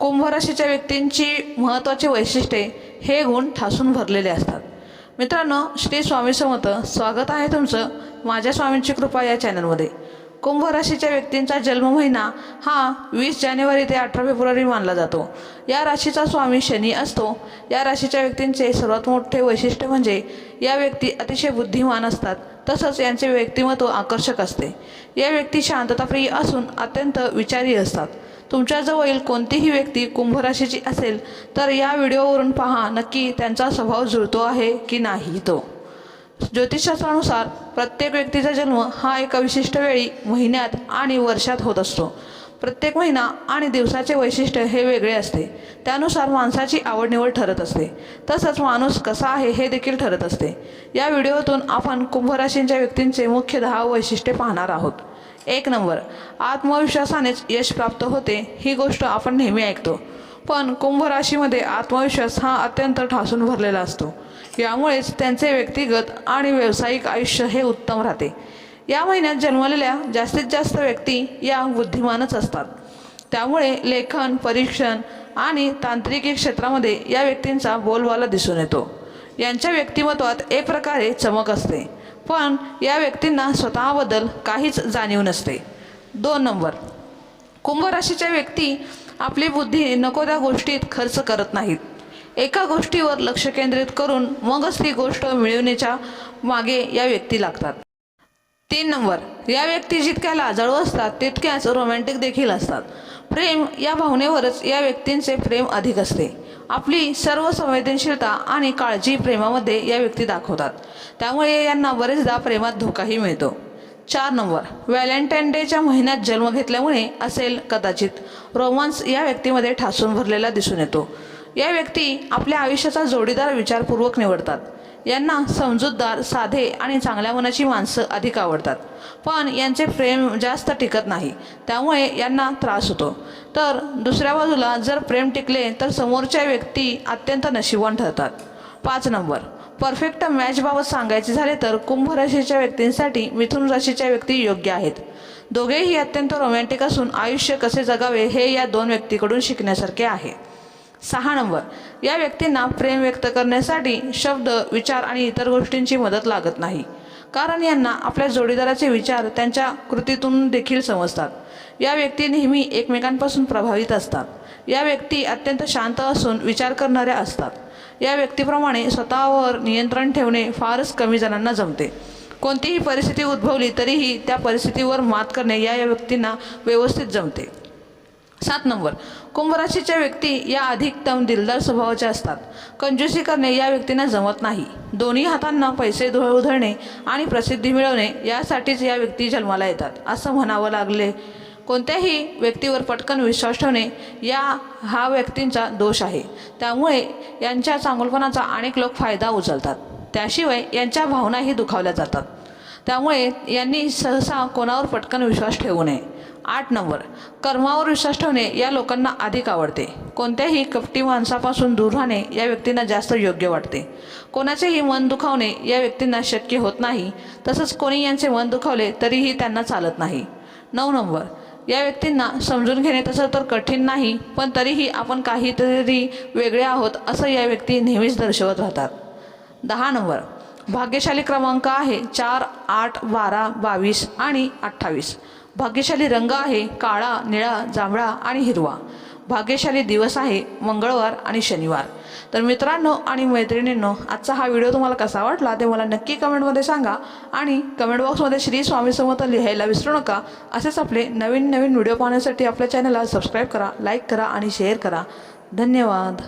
कुंभराशीच्या व्यक्तींची महत्त्वाची वैशिष्ट्ये हे गुण ठासून भरलेले असतात. मित्रांनो श्री स्वामी समर्थ स्वागत आहे तुमचं माझ्या स्वामींची कृपा या चॅनलमध्ये. कुंभ राशीच्या व्यक्तींचा जन्म महिना हा वीस जानेवारी ते अठरा फेब्रुवारी मानला जातो. या राशीचा स्वामी शनी असतो. या राशीच्या व्यक्तींचे सर्वात मोठे वैशिष्ट्य म्हणजे या व्यक्ती अतिशय बुद्धिमान असतात तसंच यांचे व्यक्तिमत्व आकर्षक असते. या व्यक्ती शांतताप्रिय असून अत्यंत विचारी असतात. तुमच्याजवळील कोणतीही व्यक्ती कुंभराशीची असेल तर या व्हिडिओवरून पहा नक्की त्यांचा स्वभाव जुळतो आहे की नाही तो. ज्योतिषशास्त्रानुसार प्रत्येक व्यक्तीचा जन्म हा एका विशिष्ट वेळी महिन्यात आणि वर्षात होत असतो. प्रत्येक महिना आणि दिवसाचे वैशिष्ट्य हे वेगळे असते. त्यानुसार माणसाची आवड निवड ठरत असते. तसंच माणूस कसा आहे हे देखील ठरत असते. या व्हिडिओतून आपण कुंभराशींच्या व्यक्तींचे मुख्य दहा वैशिष्ट्ये पाहणार आहोत. एक नंबर. आत्मविश्वासानेच यश प्राप्त होते ही गोष्ट आपण नेहमी ऐकतो. पण कुंभ राशीमध्ये आत्मविश्वास हा अत्यंत ठासून भरलेला असतो. यामुळेच त्यांचे व्यक्तिगत आणि व्यावसायिक आयुष्य हे उत्तम राहते. या महिन्यात जन्मलेल्या जास्तीत जास्त व्यक्ती या बुद्धिमानच असतात. त्यामुळे लेखन परीक्षण आणि तांत्रिकी क्षेत्रामध्ये या व्यक्तींचा बोलबाला दिसून येतो. यांच्या व्यक्तिमत्वात एक प्रकारे चमक असते. पण या व्यक्तींना स्वतःबद्दल काहीच जाणीव नसते. दोन नंबर. कुंभ राशीच्या व्यक्ती आपली बुद्धी नको त्या गोष्टीत खर्च करत नाहीत. एका गोष्टीवर लक्ष केंद्रित करून मगच ती गोष्ट मिळवण्याच्या मागे या व्यक्ती लागतात. तीन नंबर. या व्यक्ती जितक्या लाजाळू असतात तितक्याच रोमॅन्टिक देखील असतात. प्रेम या भावनेवरच या व्यक्तींचे प्रेम अधिक असते. आपली सर्व संवेदनशीलता आणि काळजी प्रेमामध्ये या व्यक्ती दाखवतात. त्यामुळे यांना बरेचदा प्रेमात धोकाही मिळतो. चार नंबर. व्हॅलेंटाईन डेच्या महिन्यात जन्म घेतल्यामुळे असेल कदाचित. रोमांस या व्यक्तीमध्ये ठासून भरलेला दिसून येतो. या व्यक्ती आपल्या आयुष्याचा जोडीदार विचारपूर्वक निवडतात. यांना समजूतदार साधे आणि चांगल्या मनाची माणसं अधिक आवडतात. पण यांचे प्रेम जास्त टिकत नाही. त्यामुळे यांना त्रास होतो. तर दुसऱ्या बाजूला जर प्रेम टिकले तर समोरच्या व्यक्ती अत्यंत नशिबवान ठरतात. पाच नंबर. परफेक्ट मॅचबाबत सांगायचे झाले तर कुंभ राशीच्या व्यक्तींसाठी मिथुन राशीच्या व्यक्ती योग्य आहेत. दोघेही अत्यंत रोमॅन्टिक असून आयुष्य कसे जगावे हे या दोन व्यक्तीकडून शिकण्यासारखे आहे. सहा नंबर. या व्यक्तींना प्रेम व्यक्त करण्यासाठी शब्द विचार आणि इतर गोष्टींची मदत लागत नाही. कारण यांना आपल्या जोडीदाराचे विचार त्यांच्या कृतीतून देखील समजतात. या व्यक्ती नेहमी एकमेकांपासून प्रभावित असतात. या व्यक्ती अत्यंत शांत असून विचार करणाऱ्या असतात. या व्यक्तीप्रमाणे स्वतःवर नियंत्रण ठेवणे फारच कमी जणांना जमते. कोणतीही परिस्थिती उद्भवली तरीही त्या परिस्थितीवर मात करणे या या व्यक्तींना व्यवस्थित जमते. सात नंबर. कुंभ राशीच्या व्यक्ती या अधिकतम दिलदार स्वभावाच्या असतात. कंजूसी करणे या व्यक्तींना जमत नाही. दोन्ही हातांना पैसे धुळ उधळणे आणि प्रसिद्धी मिळवणे यासाठीच या व्यक्ती जन्माला येतात असं म्हणावं लागले. कोणत्याही व्यक्तीवर पटकन विश्वास ठेवणे या हा व्यक्तींचा दोष आहे. त्यामुळे यांच्या चांगलपणाचा अनेक लोक फायदा उचलतात. त्याशिवाय यांच्या भावनाही दुखावल्या जातात. त्यामुळे यांनी सहसा कोणावर पटकन विश्वास ठेवू नये. आठ नंबर कर्मावर विश्वास ठेवणे या लोकांना अधिक आवडते. कोणत्याही कपटी माणसापासून दूर राहणे या व्यक्तींना जास्त योग्य वाटते. कोणाचेही मन दुखावणे या व्यक्तींना शक्य होत नाही. तसंच कोणी यांचे मन दुखावले तरीही त्यांना चालत नाही. नऊ नंबर या व्यक्तींना समजून घेणे तसं तर कठीण नाही पण तरीही आपण काहीतरी वेगळे आहोत असं या व्यक्ती नेहमीच दर्शवत राहतात. दहा नंबर भाग्यशाली क्रमांक आहे चार आठ बारा बावीस आणि अठ्ठावीस. भाग्यशाली रंग आहे काळा निळा जांभळा आणि हिरवा. भाग्यशाली दिवस आहे मंगळवार आणि शनिवार. तर मित्रांनो आणि मैत्रिणींनो आजचा हा व्हिडिओ तुम्हाला कसा वाटला ते मला नक्की कमेंटमध्ये सांगा आणि कमेंट बॉक्समध्ये श्री स्वामी समर्थ लिहायला विसरू नका. असेच आपले नवीन नवीन व्हिडिओ पाहण्यासाठी आपल्या चॅनलला सबस्क्राईब करा लाईक करा आणि शेअर करा. धन्यवाद.